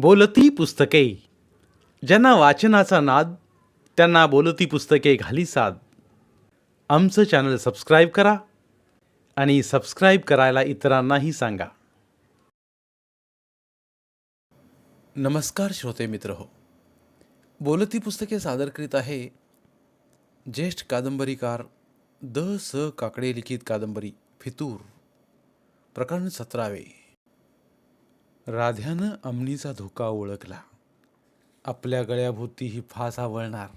बोलती पुस्तके. ज्यांना वाचनाचा नाद त्यांना बोलती पुस्तके घाली साद. आमचं चॅनल सबस्क्राईब करा आणि सबस्क्राईब करायला इतरांनाही सांगा. नमस्कार श्रोते मित्र हो. बोलती पुस्तके सादर करीत आहे ज्येष्ठ कादंबरीकार द स काकडे लिखित कादंबरी फितूर. प्रकरण सतरावे. राध्यानं अमनीचा धोका ओळखला. आपल्या गळ्याभोवती ही फास आवळणार.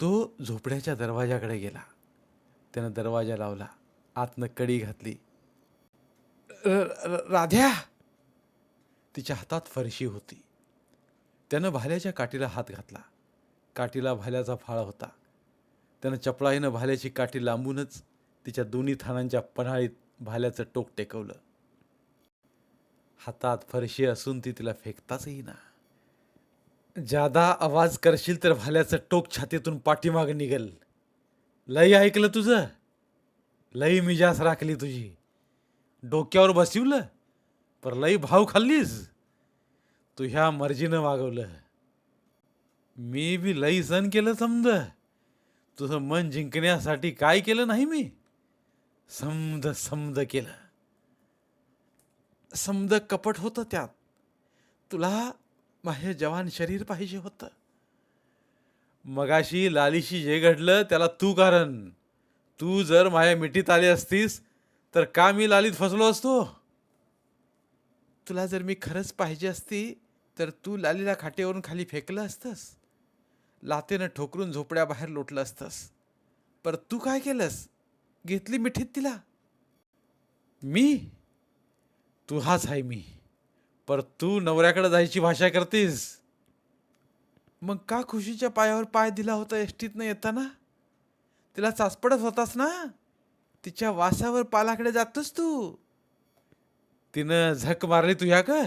तो झोपड्याच्या दरवाजाकडे गेला. त्यानं दरवाजा लावला. आतनं कडी घातली. राध्या! तिच्या हातात फरशी होती. त्यानं भाल्याच्या काठीला हात घातला. काठीला भाल्याचा फाळा होता. त्यानं चपळाईनं भाल्याची काठी लांबूनच तिच्या दोन्ही थानांच्या पन्हाळीत भाल्याचं टोक टेकवलं. हातात फरशी असून ती तिला फेकताच येईना. जादा आवाज करशील तर भाल्याचं टोक छातीतून पाठीमागं निघल. लई ऐकलं तुझं? लई मिजास राखली तुझी. डोक्यावर बसिवलं? पर लई भाव खाल्लीस? तू ह्या मर्जीनं वागवलं. मी बी लई सण केलं समज. तुझं मन जिंकण्यासाठी काय केलं नाही मी? समद समद केलं. समद कपट होतं त्यात. तुला माझे जवान शरीर पाहिजे होतं. मगाशी लालीशी जे घडलं त्याला तू कारण. तू जर माझ्या मिठीत आली असतीस तर का मी लालीत फसलो असतो? तुला जर मी खरंच पाहिजे असती तर तू लालीला खाटेवरून खाली फेकलं असतंस. लातेनं ठोकरून झोपड्या बाहेर लोटलं असतंस. पर तू काय केलंस? घेतली मिठीत तिला. मी? तू हाच आहे मी. पर तू नवऱ्याकडे जायची भाषा करतीस. मग का खुशीच्या पायावर पाय दिला होता एसटीतनं येताना? तिला चाचपडत होतास ना? तिच्या वासावर पालाकडे जातोस तू. तिनं झक मारली तुझ्या का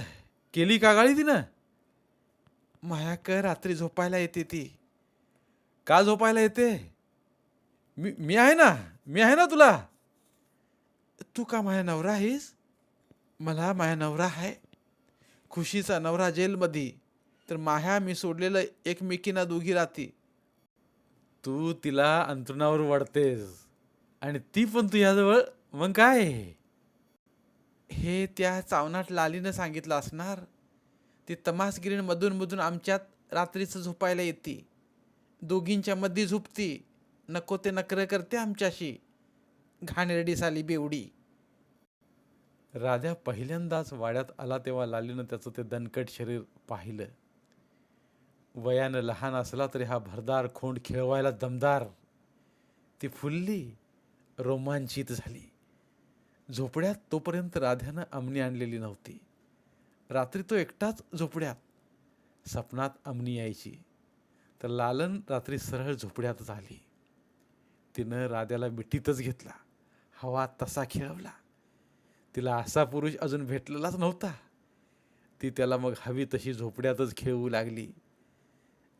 केली का गाळी तिनं? माया क रात्री झोपायला येते ती. का झोपायला येते? मी मी आहे ना? मी आहे ना तुला? तू का माझ्या नवरा आहेस? मला माझ्या नवरा आहे खुशीचा नवरा जेलमध्ये तर माह्या मी सोडलेलं एकमेकींना दोघी राहती. तू तिला अंतरुणावर वडतेस आणि ती पण तुझ्याजवळ मग काय? हे त्या चावनाट लालीनं सांगितलं असणार. ती तमासगिरीन मधून मधून आमच्यात रात्रीचं झोपायला येते. दोघींच्या मध्ये झोपती. नको ते नकर करते आमच्याशी. घाणेरडी साली बेवडी. राध्या पहिल्यांदाच वाड्यात आला तेव्हा लालीनं त्याचं ते दणकट शरीर पाहिलं. वयानं लहान असला तरी हा भरदार खोंड खेळवायला दमदार. ती फुलली रोमांचित झाली. झोपड्यात तोपर्यंत राध्यानं अमनी आणलेली नव्हती. रात्री तो एकटाच झोपड्यात. सपनात अमनी यायची. तर लालन रात्री सरळ झोपड्यातच आली तिनं राध्याला मिठीतच घेतला. हवा तसा खेळवला. तिला असा पुरुष अजून भेटलेलाच नव्हता. ती त्याला मग हवी तशी झोपड्यातच खेळवू लागली.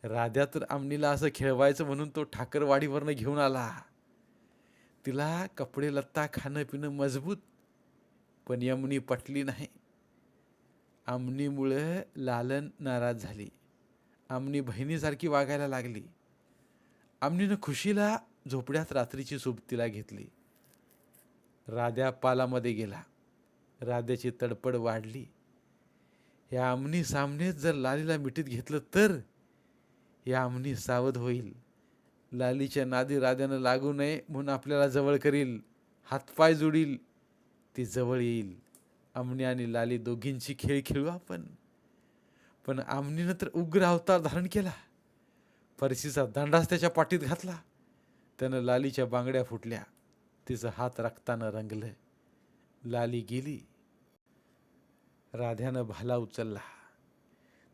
राध्या तर आमनीला असं खेळवायचं म्हणून तो ठाकरवाडीवरनं घेऊन आला. तिला कपडे लत्ता खाणं पिणं मजबूत पण यमुनी पटली नाही. आमनीमुळं लालन नाराज झाली. आमनी बहिणीसारखी वागायला लागली. आमनीनं खुशीला झोपड्यात रात्रीची सोबतीला घेतली. राध्या पालामध्ये गेला. राधेची तडपड वाढली. या आमनी सामनेच जर लालीला मिठीत घेतलं तर या आमनी सावध होईल. लालीच्या नादी राध्यानं लागू नये म्हणून आपल्याला जवळ करील. हातपाय जोडील. ती जवळ येईल. आमनी आणि लाली दोघींची खेळ खेळू आपण. पण आमनीनं तर उग्र अवतार धारण केला. परशीचा दांडाच त्याच्या पाठीत घातला. त्यानं लालीच्या बांगड्या फुटल्या. तिचं हात रक्तानं रंगलं. लाली गेली. राध्यानं भाला उचलला.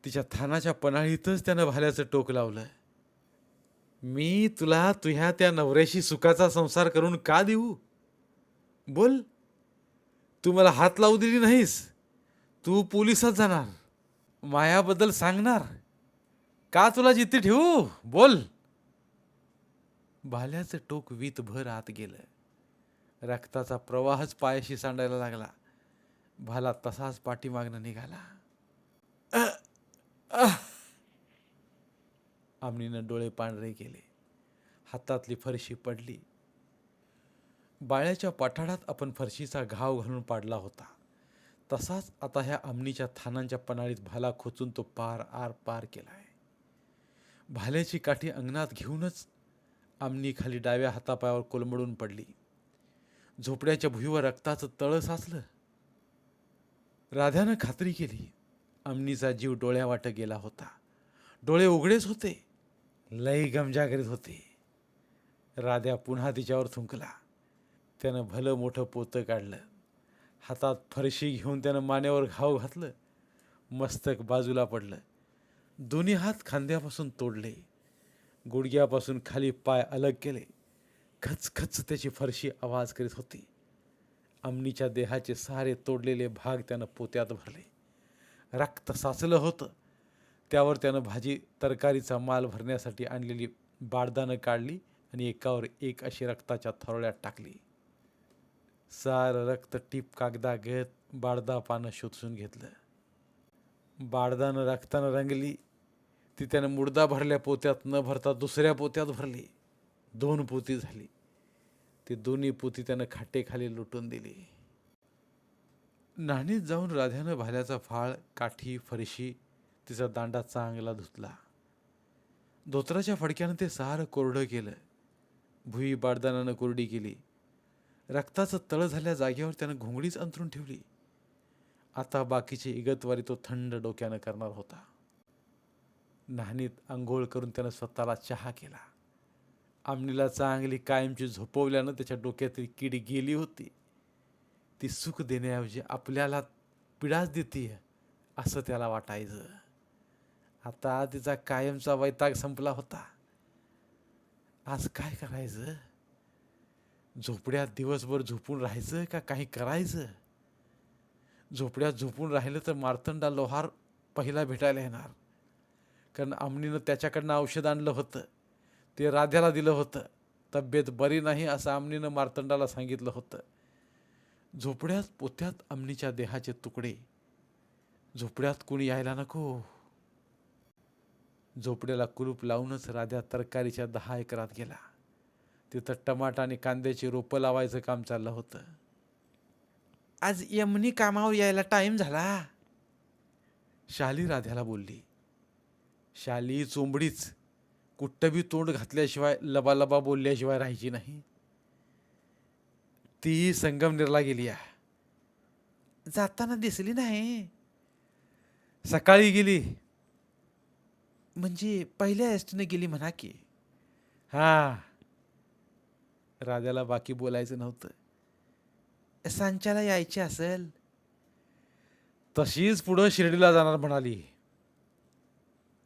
तिच्या थानाच्या पणाळीतच त्यानं भाल्याचं टोक लावलं मी तुला तुझ्या त्या नवऱ्याशी सुखाचा संसार करून का देऊ? बोल. तू मला हात लावू दिली नाहीस. तू पोलिसात जाणार. मायाबद्दल सांगणार. का तुला जिथे ठेवू? बोल. भाल्याचं टोक वीतभर आत गेलं. रक्ताचा प्रवाहच पायाशी सांडायला लागला. भाला तसाच पाठीमागनं निघाला. आमनीनं डोळे पांढरे केले. हातातली फरशी पडली. बाळ्याच्या पठाडात आपण फरशीचा घाव घालून पाडला होता. तसाच आता ह्या आमनीच्या थानांच्या पणाळीत भाला खोचून तो पार आर पार केला आहे भाल्याची काठी अंगणात घेऊनच आमनी खाली डाव्या हातापायावर कोलमडून पडली. झोपड्याच्या भुईवर रक्ताचं तळं साचलं. राधानं खात्री केली. अमनीचा जीव डोळ्यावाट गेला होता. डोळे उघडेच होते. लई गमजा करीत होते. राध्या पुन्हा तिच्यावर थुंकला. त्यानं भलं मोठं पोतं काढलं. हातात फरशी घेऊन त्यानं मानेवर घाव घातलं. मस्तक बाजूला पडलं. दोन्ही हात खांद्यापासून तोडले. गुडघ्यापासून खाली पाय अलग केले. खचखच त्याची फरशी आवाज करीत होती. अमनीच्या देहाचे सारे तोडलेले भाग त्यानं पोत्यात भरले. रक्त साचलं होतं. त्यावर त्यानं भाजी तरकारीचा माल भरण्यासाठी आणलेली बाडदानं काढली आणि एकावर एक अशी रक्ताच्या थरोळ्यात टाकली. सारं रक्त टीप कागदा घेत बाडदा पानं शोधून घेतलं. बाडदानं रक्तानं रंगली. ती त्यानं मुडदा भरल्या पोत्यात न भरता दुसऱ्या पोत्यात भरली. दोन पोती झाली. ती दोन्ही पोती त्यानं खाटेखाली लुटून दिली. नाणीत जाऊन राध्यानं भाल्याचा फाळ काठी फरशी तिचा दांडा चांगला धुतला. धोत्राच्या फडक्यानं ते सारं कोरडं केलं. भुई बाडदानानं कोरडी केली. रक्ताचं तळ झाल्या जागेवर त्यानं घोंगडीच अंतरून ठेवली. आता बाकीची इगतवारी तो थंड डोक्यानं करणार होता. नाहनीत आंघोळ करून त्यानं स्वतःला चहा केला. आमनीला चांगली कायमची झोपवल्यानं त्याच्या डोक्यातली किडी गेली होती. ती सुख देण्याऐवजी आपल्याला पिडाच देते असं त्याला वाटायचं. आता तिचा कायमचा वैताग संपला होता. आज काय करायचं? झोपड्यात दिवसभर झोपून राहायचं का काही करायचं? झोपड्यात झोपून राहिलं तर मार्तंडा लोहार पहिला भेटायला येणार. कारण आमनीनं त्याच्याकडनं औषध आणलं होतं. ते राध्याला दिलं होतं. तब्येत बरी नाही असं आमनीनं मार्तंडाला सांगितलं होतं. झोपड्यात पोत्यात अमनीच्या देहाचे तुकडे. झोपड्यात कुणी यायला नको. झोपड्याला कुलूप लावूनच राध्या तरकारीच्या दहा एकरात गेला. तिथं टमाटा आणि कांद्याची रोपं लावायचं काम चाललं होतं. आज यमनी कामावर यायला टाईम झाला. शाली राध्याला बोलली. शाली चोंबडीच. कुठंबी तोंड घातल्याशिवाय लबालबा बोलल्याशिवाय राहायची नाही. ती संगमनेरला गेली आहे. जाताना दिसली नाही. सकाळी गेली. म्हणजे पहिल्या एसटीने गेली म्हणा की. हा. राजाला बाकी बोलायचं नव्हतं. सांच्याला यायची असेल. तशीच पुढं शिर्डीला जाणार म्हणाली.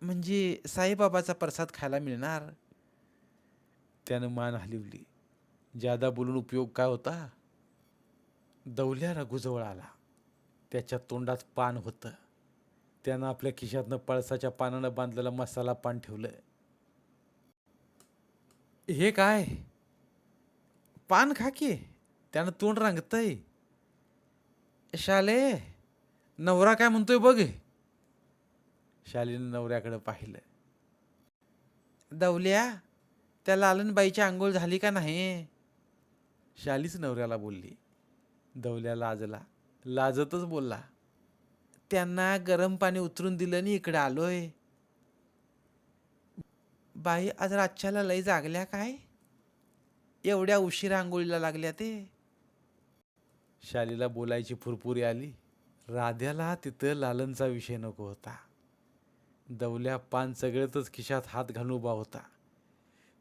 म्हणजे साईबाबाचा प्रसाद खायला मिळणार? त्यानं मान हलवली. जादा बोलून उपयोग काय होता? दौल्या रघुजवळ आला. त्याच्या तोंडात पान होतं. त्यानं आपल्या खिशातनं पळसाच्या पानानं बांधलेला मसाला पान ठेवलं. हे काय? पान खा की. त्यानं तोंड रांगतय. शाले नवरा काय म्हणतोय बघ. शालीनं नवऱ्याकडे पाहिलं. दवल्या त्या लालनबाईची आंघोळ झाली का नाही? शालीच नवऱ्याला बोलली. दवल्या लाजला. लाजतच बोलला. त्यांना गरम पाणी उतरून दिलं आणि इकडे आलोय. बाई आज रातच्याला लई जागल्या काय? एवढ्या उशिरा आंघोळीला लागल्या ते. शालीला बोलायची फुरफुरी आली. राध्याला तिथं लालनचा विषय नको होता. दवल्या पान सगळ्यातच खिशात हात घालून उभा होता.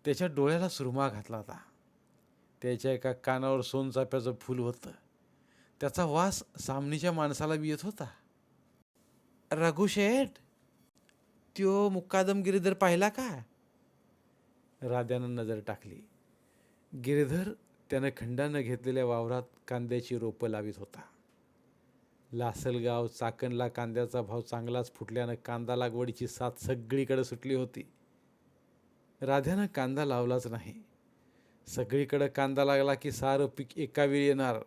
त्याच्या डोळ्याला सुरमा घातला होता. त्याच्या एका कानावर सोनचाप्याचं फूल होतं. त्याचा वास सामनीच्या माणसाला बी येत होता. रघुशेठ त्यो मुक्कादम गिरीधर पाहिला का? राध्यानं नजर टाकली. गिरीधर त्यानं खंडानं घेतलेल्या वावरात कांद्याची रोपं लावित होता. लासलगाव चाकणला कांद्याचा भाव चांगलाच फुटल्यानं कांदा लागवडीची साथ सगळीकडे सुटली होती. राध्यानं कांदा लावलाच नाही. सगळीकडं कांदा लागला की सारं पीक एका वेळी येणार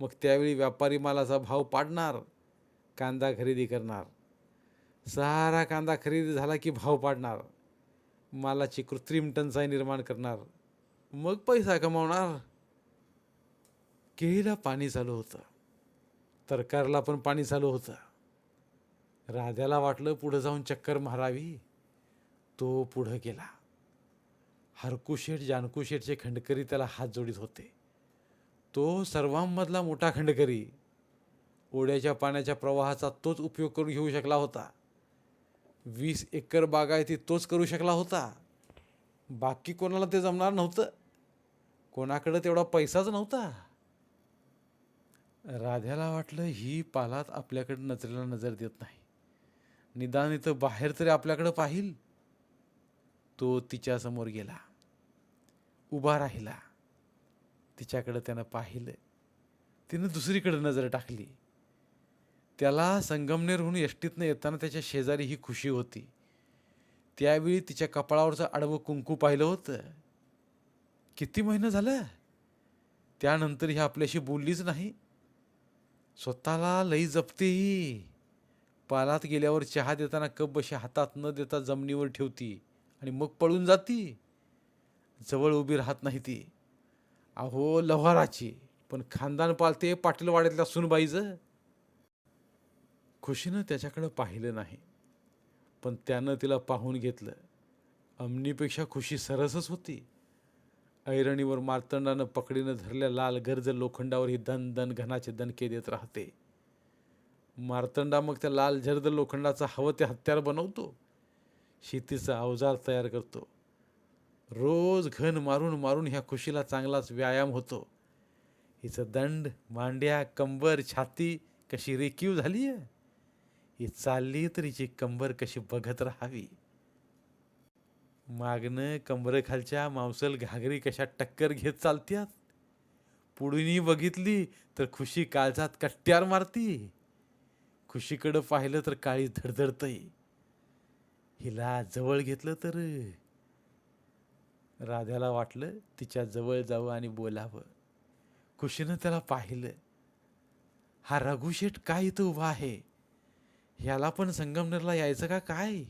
मग त्यावेळी व्यापारी मालाचा भाव पाडणार कांदा खरेदी करणार. सारा कांदा खरेदी झाला की भाव पाडणार मालाची कृत्रिम टंचाई निर्माण करणार मग पैसा कमावणार. केळीला पाणी चालू होतं. तरकारला पण पाणी चालू होतं. राध्याला वाटलं पुढं जाऊन चक्कर मारावी. तो पुढं गेला. हरकुशेठ जानकुशेठचे खंडकरी त्याला हात जोडीत होते. तो सर्वांमधला मोठा खंडकरी. ओढ्याच्या पाण्याच्या प्रवाहाचा तोच उपयोग करून घेऊ शकला होता. वीस एकर बागायती तोच करू शकला होता. बाकी कोणाला ते जमणार नव्हतं. कोणाकडं तेवढा पैसाच नव्हता. राध्याला वाटलं ही पालात आपल्याकडे नजरेला नजर देत नाही. निदान इथं बाहेर तरी आपल्याकडं पाहिल. तो तिच्यासमोर गेला. उभा राहिला. तिच्याकडं त्यानं पाहिलं. तिनं दुसरीकडं नजर टाकली. त्याला संगमनेरहून यष्टीतनं येताना त्याच्या शेजारी ही खुशी होती. त्यावेळी तिच्या कपाळावरचं आडवं कुंकू पाहिलं होतं. किती महिनं झालं? त्यानंतर ही आपल्याशी बोललीच नाही. स्वतःला लई जपते ही. पालात गेल्यावर चहा देताना कप बशी हातात न देता जमिनीवर ठेवती आणि मग पळून जाती. जवळ उभी राहत नाही ती. अहो लव्हाराची. पण खानदान पालते पाटीलवाड्यातल्या सुनबाईचं खुशीनं त्याच्याकडं पाहिलं नाही. पण त्यानं तिला पाहून घेतलं. अमनीपेक्षा खुशी सरसच होती. ऐरणीवर मार्तंडानं पकडीनं धरल्या लाल गर्ज लोखंडावर ही दन दन घनाचे दणके देत राहते. मार्तंडा मग त्या लाल झर्द लोखंडाचा हवं ते हत्यार बनवतो. शेतीचा अवजार तयार करतो. रोज घन मारून मारून ह्या खुशीला चांगलाच व्यायाम होतो. हिचं दंड मांड्या कंबर छाती कशी रेकीव झाली आहे ही चालली तर हिची कंबर कशी बघत राहावी? मागणं कमरेखालच्या मांसल घागरी कशा टक्कर घेत चालत्यात? पुढूनही बघितली तर खुशी काळजात कट्ट्यार मारती. खुशीकडं पाहिलं तर काळी धडधडतय. हिला जवळ घेतलं तर? राध्याला वाटलं तिच्या जवळ जावं आणि बोलावं. खुशीनं त्याला पाहिलं. हा रघुशेठ काय इथं उभा आहे? ह्याला पण संगमनेरला यायचं का काय?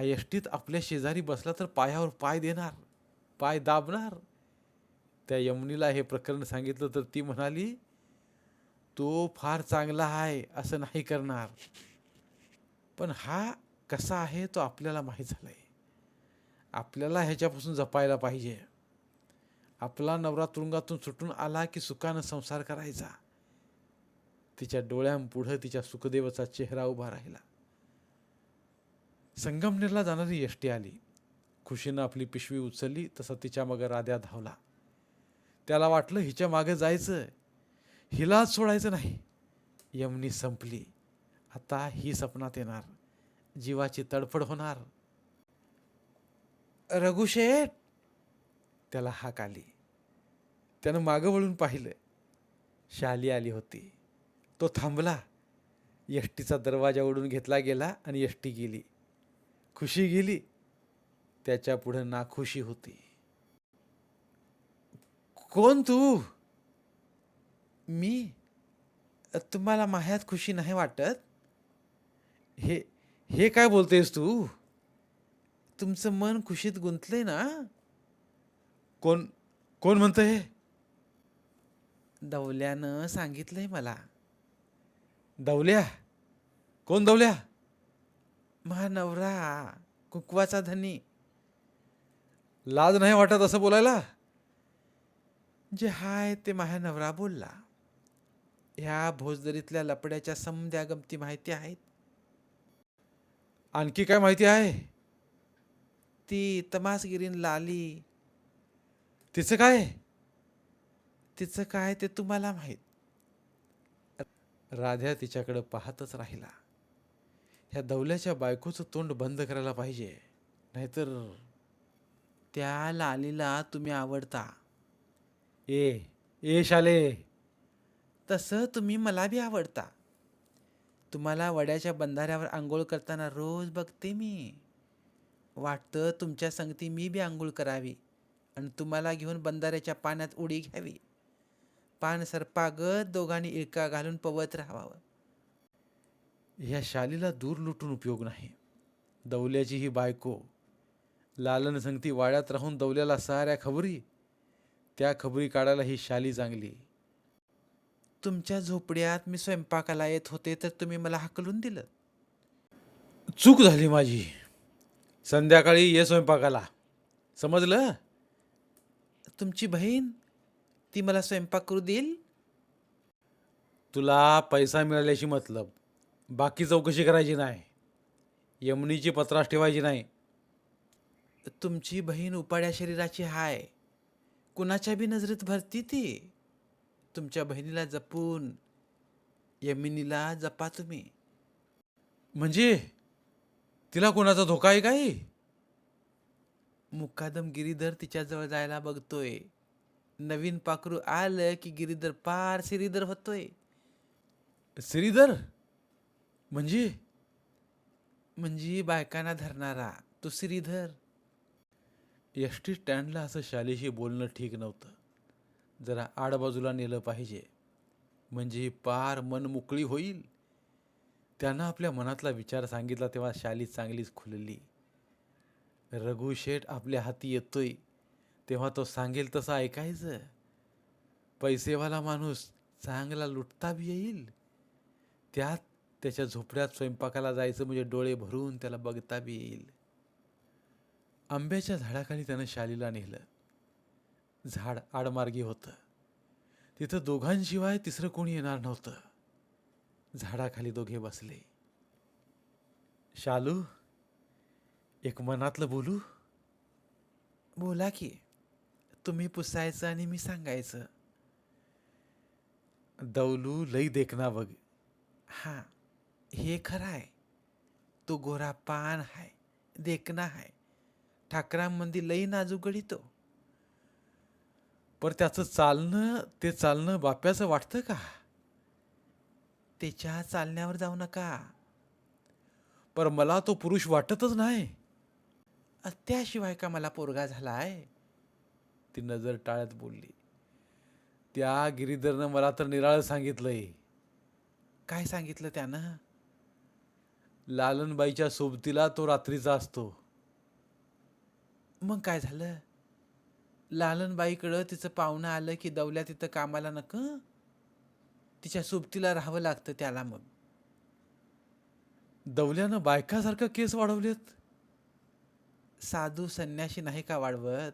हा एष्टीत आपल्या शेजारी बसला तर पायावर पाय देणार पाय दाबणार. त्या यमुनीला हे प्रकरण सांगितलं तर ती म्हणाली तो फार चांगला आहे असं नाही करणार. पण हा कसा आहे तो आपल्याला माहीत झालाय. आपल्याला ह्याच्यापासून जपायला पाहिजे. आपला नवरा तुरुंगातून सुटून आला की सुखानं संसार करायचा. तिच्या डोळ्यांपुढं तिच्या सुखदेवाचा चेहरा उभा राहिला. संगमनेरला जाणारी एसटी आली. खुशीनं आपली पिशवी उचलली तसा तिच्या मग राध्या धावला. त्याला वाटलं हिच्या मागे जायचं हिलाच सोडायचं नाही. यमनी संपली. आता ही सपनात येणार. जीवाची तडफड होणार. रघुशेठ त्याला हाक आली. त्यानं मागं वळून पाहिलं. शाली आली होती. तो थांबला. यष्टीचा दरवाजा ओढून घेतला गेला आणि यष्टी गेली. खुशी गेली त्याच्या पुढं नाखुशी होती. कोण तू? मी? तुम्हाला माह्यात खुशी नाही वाटत? हे हे काय बोलतेस तू? तुमचं मन खुशीत गुंतलंय ना? कोण कोण म्हणतंय दवल्यानं सांगितलंय मला. दवल्या कोण दवल्या महानवरा कुकवाचा धनी. लाज नाही वाटत असं बोलायला? जे हाय ते महानवरा बोलला. ह्या भोजदरीतल्या लपड्याच्या समद्या गमती माहिती आहेत. आणखी काय माहिती आहे? ती तमासगिरीन लाली. तिचं काय? तिचं काय ते तुम्हाला माहीत. राध्या तिच्याकडं पाहतच राहिला. ह्या दवल्याच्या बायकोचं तोंड बंद करायला पाहिजे. नाहीतर त्या लालीला तुम्ही आवडता. ए ए शाले. तसं तुम्ही मला बी आवडता. तुम्हाला वड्याच्या बंधाऱ्यावर आंघोळ करताना रोज बघते मी. वाटतं तुमच्या संगती मी बी आंघोळ करावी आणि तुम्हाला घेऊन बंधाऱ्याच्या पाण्यात उडी घ्यावी. पान सरपागत दोघांनी इळका घालून पवत राहावं. ह्या शालीला दूर लुटून उपयोग नाही. दौल्याची ही बायको लालन संगती वाड्यात राहून दौल्याला साऱ्या खबरी त्या खबरी काढायला ही शाली चांगली तुमच्या झोपड्यात मी स्वयंपाकाला येत होते तर तुम्ही मला हाकलून दिलं. चूक झाली माझी. संध्याकाळी ये स्वयंपाकाला. समजलं? तुमची बहीण ती मला स्वयंपाक करू देईल? तुला पैसा मिळाल्याशी मतलब. बाकी चौकशी करायची नाही. यमनीची पत्रास ठेवायची नाही. तुमची बहीण उपाड्या शरीराची हाय. कुणाच्या बी नजरेत भरती ती? तुमच्या बहिणीला जपून यमिनीला जपा तुम्ही. म्हणजे? तिला कोणाचा धोका आहे काय मुकादम गिरीधर तिच्याजवळ जायला बघतोय. नवीन पाखरू आलं की गिरीधर पार श्रीधर होतोय. श्रीधर म्हणजे? म्हणजे बायकांना धरणारा तो श्रीधर. एस टी स्टँडला असं शालेशी बोलणं ठीक नव्हतं. जरा आडबाजूला नेलं पाहिजे. म्हणजे पार मन मोकळी होईल? त्यानं आपल्या मनातला विचार सांगितला तेव्हा शाली चांगलीच खुलली. रघुशेठ आपल्या हाती येतोय. तेव्हा तो सांगेल तसं ऐकायचं. पैसेवाला माणूस चांगला लुटता बी येईल. त्यात त्याच्या झोपड्यात स्वयंपाकाला जायचं म्हणजे डोळे भरून त्याला बघता बी येईल. आंब्याच्या झाडाखाली त्यानं शालीला नेलं. झाड आडमार्गी होतं. तिथं दोघांशिवाय तिसरं कोणी येणार नव्हतं. झाडाखाली दोघे बसले. शालू एक मनातलं बोलू? बोला की तुम्ही पुसायचं आणि मी सांगायचं. दौलू लई देखना बघ. हां. हे खरं आहे. तो गोरा पान हाय देखना हाय ठाकरांमध्ये लई नाजूक गडितो पर त्याचं चालणं ते चालणं बाप्याचं वाटतं का? त्याच्या चालण्यावर जाऊ नका. पर मला तो पुरुष वाटतच नाही. त्याशिवाय का मला पोरगा झालाय? ती नजर टाळत बोलली. त्या गिरीधरनं मला तर निराळ सांगितलंय. काय सांगितलं त्यानं? लालनबाईच्या सोबतीला तो रात्रीचा असतो. मग काय झालं? लालनबाईकडं तिचं पाहुणं आलं की दवल्या तिथं कामाला नक? तिच्या सोबतीला राहावं लागतं त्याला मग. दवल्यानं बायकासारखं केस वाढवलेत. साधू संन्याशी नाही का वाढवत?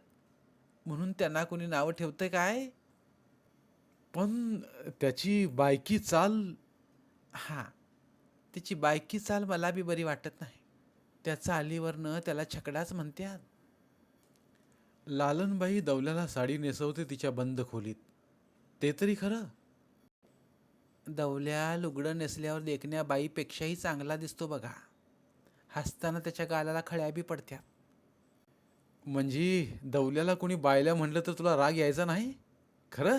म्हणून त्यांना कोणी नावं ठेवतं काय? पण त्याची बायकी चाल. हा. त्याची बायकी चाल मला बी बरी वाटत नाही. त्या चालीवरनं त्याला छकडाच म्हणतात लालनबाई दवल्याला साडी नेसवते तिच्या बंद खोलीत. ते तरी खरं? दवल्या लुगडं नेसल्यावर देखण्या बाईपेक्षाही चांगला दिसतो बघा. हसताना त्याच्या गालाला खळ्या बी पडत्या म्हणजे दवल्याला कोणी बायल्या म्हटलं तर तुला राग यायचा नाही? खरं?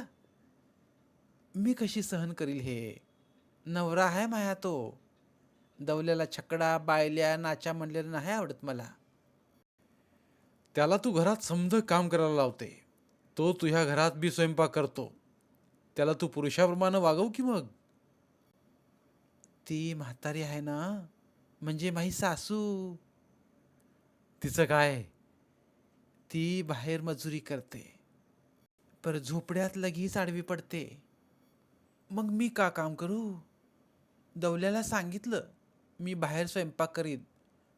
मी कशी सहन करील हे? नवरा आहे माया तो. दवल्याला छकडा बायल्या नाच्या म्हणलेलं नाही आवडत मला. त्याला तू घरात समज काम करायला लावते. तो तुझ्या घरात बी स्वयंपाक करतो. त्याला तू पुरुषाप्रमाणे वागव की मग? ती म्हातारी आहे ना म्हणजे माही सासू. तिचं काय? ती बाहेर मजुरी करते. पर झोपड्यात लगेच आडवी पडते. मग मी का काम करू? दवल्याला सांगितलं. मी बाहेर स्वयंपाक करीन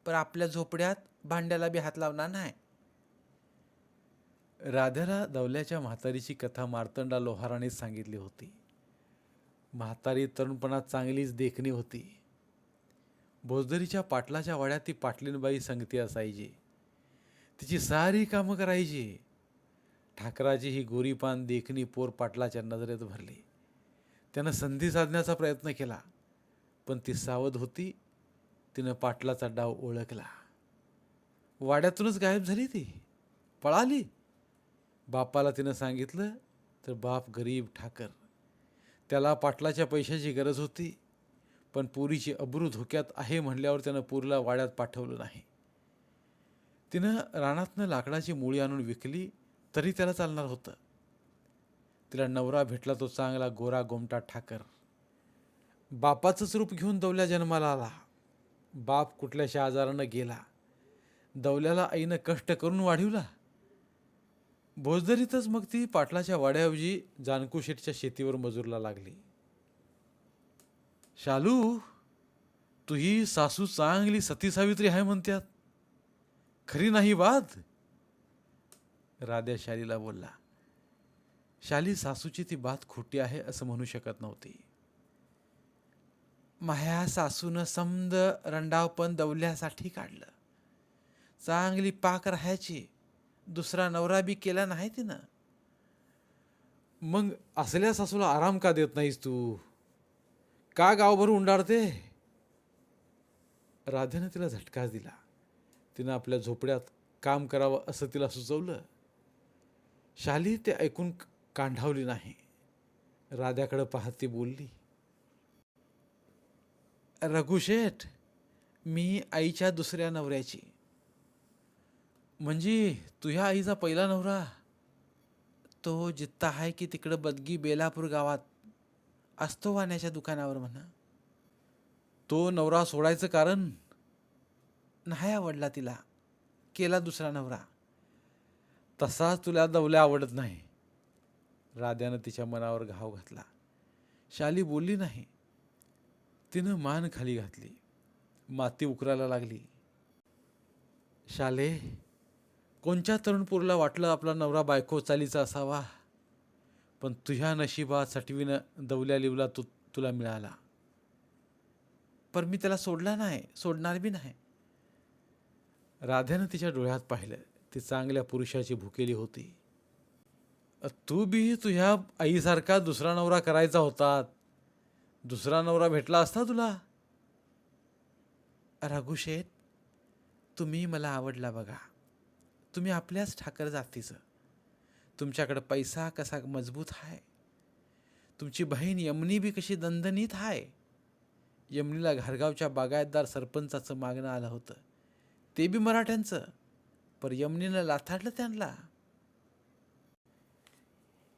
पर आपल्या झोपड्यात भांड्याला बी हात लावणार नाही. राधेला दवल्याच्या म्हातारीची कथा मार्तंडा लोहाराने सांगितली होती. म्हातारी तरुणपणात चांगलीच देखणी होती. भोजदरीच्या पाटलाच्या वाड्यात ती पाटलीनबाई संगती असायची. तिची सारी कामं करायची. ठाकराची ही गोरीपान देखणी पोर पाटलाच्या नजरेत भरली. त्यानं संधी साधण्याचा प्रयत्न केला पण ती सावध होती तिनं पाटलाचा डाव ओळखला. वाड्यातूनच गायब झाली ती. पळाली. बापाला तिनं सांगितलं तर बाप गरीब ठाकर. त्याला पाटलाच्या पैशाची गरज होती पण पुरीची अब्रू धोक्यात आहे म्हणल्यावर त्यानं पुरीला वाड्यात पाठवलं नाही. तिनं रानातनं लाकडाची मुळी आणून विकली तरी त्याला चालणार होतं. तिला नवरा भेटला तो चांगला गोरा गोमटा ठाकर. बापाचंच रूप घेऊन दवल्या जन्माला आला. बाप कुठल्याशा आजारानं गेला. दवल्याला आईनं कष्ट करून वाढिवला. भोजदरीतच मग ती पाटलाच्या वाड्याऐवजी जानकू शेठच्या शेतीवर मजूरला लागली. शालू तुही सासू चांगली सती सावित्री आहे म्हणत्यात. खरी नाही वाद? राध्या शालीला बोलला. शाली सासूची ती बात खोटी आहे असं म्हणू शकत नव्हती. माह्या सासूनं समद रंडावपण दवल्यासाठी काढलं. चांगली पाक राहायची. दुसरा नवरा बी केला नाही तिनं. मग असल्या सासूला आराम का देत नाहीस तू? का गावभर उंडाळते? राधेनं तिला झटकाच दिला. तिनं आपल्या झोपड्यात काम करावं असं तिला सुचवलं. शाली ते ऐकून कांढावली नाही. राध्याकडं पाहत ती बोलली रघुशेठ मी आईच्या दुसऱ्या नवऱ्याची. म्हणजे तुझ्या आईचा पहिला नवरा तो जित्ता आहे की तिकडं बदगी बेलापूर गावात असतो वाण्याच्या दुकानावर म्हणा. तो नवरा सोडायचं कारण नाही आवडला तिला केला दुसरा नवरा. तसाच तुला दवल्या आवडत नाही. राध्यानं तिच्या मनावर घाव घातला. शाली बोलली नाही. तिनं मान खाली घातली. माती उकरायला लागली. शाले कोणच्या तरुणपूरला वाटलं आपला नवरा बायको चालीचा असावा? पण तुझ्या नशिबात सटवीनं दवल्या लिवला तू तुला मिळाला. पण मी त्याला सोडला नाही सोडणार बी नाही. राध्यानं तिच्या डोळ्यात पाहिलं ती चांगल्या पुरुषाची भुकेली होती. तू बी तुझ्या आईसारखा दुसरा नवरा करायचा होता. दुसरा नवरा भेटला असता तुला? रघुशेठ तुम्ही मला आवडला बघा. तुम्ही आपल्याच ठाकर जातीचं. तुमच्याकडं पैसा कसा मजबूत आहे तुमची बहीण यमनी बी कशी दणदणीत आहे यमनीला घरगावच्या बागायतदार सरपंचाचं मागणं आलं होतं. ते बी मराठ्यांचं. पर यमनीनं लाथाडलं त्यांना.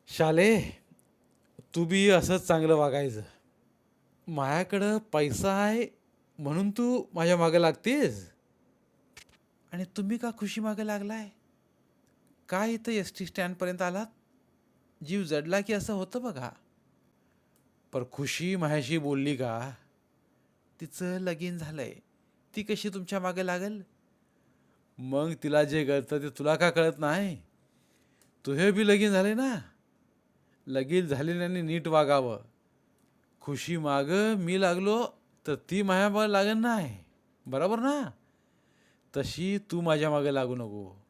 शाले तू बी असंच चांगलं वागायचं. माझ्याकडं पैसा आहे म्हणून तू माझ्या मागं लागतेस? आणि तुम्ही का खुशी मागं लागलाय? काय इथं एस टी स्टँडपर्यंत आलात? जीव जडला की असं होतं बघा. पर खुशी माझ्याशी बोलली का? तिचं लगीन झालंय. ती कशी तुमच्या मागे लागल? मग तिला जे कळतं ते तुला का कळत नाही? तुझे बी लगीन झाले ना? लगीन झालेल्याने नीट वागावं. खुशी माग मी लागलो तर ती माझ्या मागं लागत नाही. बरोबर ना? तशी तू माझ्या मागे लागू नको.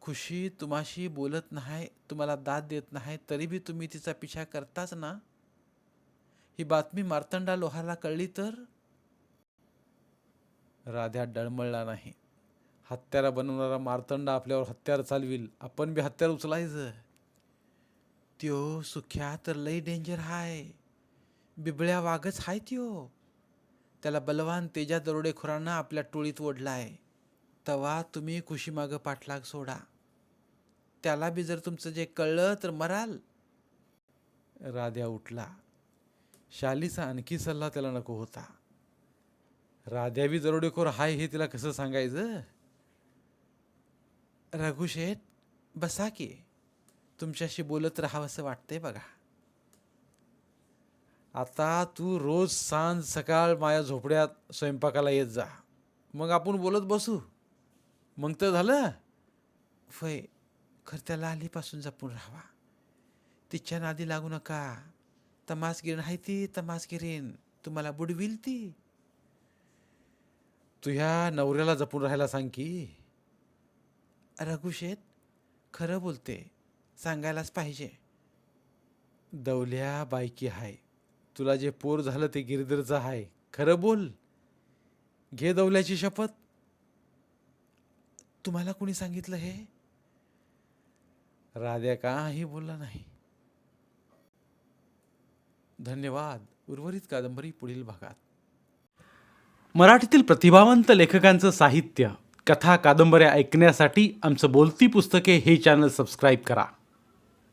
खुशी तुम्हाशी बोलत नाही तुम्हाला दाद देत नाही तरी बी तुम्ही तिचा पिछा करताच ना? ही बातमी मार्तंडा लोहारला कळली तर? राध्या डळमळला नाही. हत्यारा बनवणारा मार्तंडा आपल्यावर हत्यार चालविल. आपण बी हत्यार उचलायचं. त्यो सुख्या तर लई डेंजर हाय. बिबळ्या वाघच हाय त्यो. त्याला बलवान तेजा दरोडेखोरांना आपल्या टोळीत ओढलाय. तवा तुम्ही खुशीमागं पाठलाग सोडा. त्याला बी जर तुमचं जे कळलं तर मराल. राध्या उठला. शालीचा आणखी सल्ला त्याला नको होता. राध्या बी दरोडेखोर हाय हे तिला कसं सांगायचं? रघुशेठ बसा की. तुमच्याशी बोलत राहावंसं वाटतंय बघा. आता तू रोज सांज सकाळ माझ्या झोपड्यात स्वयंपाकाला येत जा. मग आपण बोलत बसू. मग तर झालं. फय खर त्याला आलीपासून जपून राहावा. तिच्या नादी लागू नका. तमासगिरीन आहे ती तमासगिरीन तुम्हाला बुडविल ती. तुझ्या नवऱ्याला जपून राहायला सांग की. रघुशेत खरं बोलते. सांगायलाच पाहिजे. दवल्या बायकी हाय. तुला जे पोर झालं ते गिरदरचं आहे खरं बोल. घे दवल्याची शपथ. तुम्हाला कोणी सांगितलं हे? राध्या काही बोलला नाही. धन्यवाद. उर्वरित कादंबरी पुढील भागात. मराठीतील प्रतिभावंत लेखकांचं साहित्य कथा कादंबऱ्या ऐकण्यासाठी आमचं बोलती पुस्तके हे चॅनल सबस्क्राईब करा.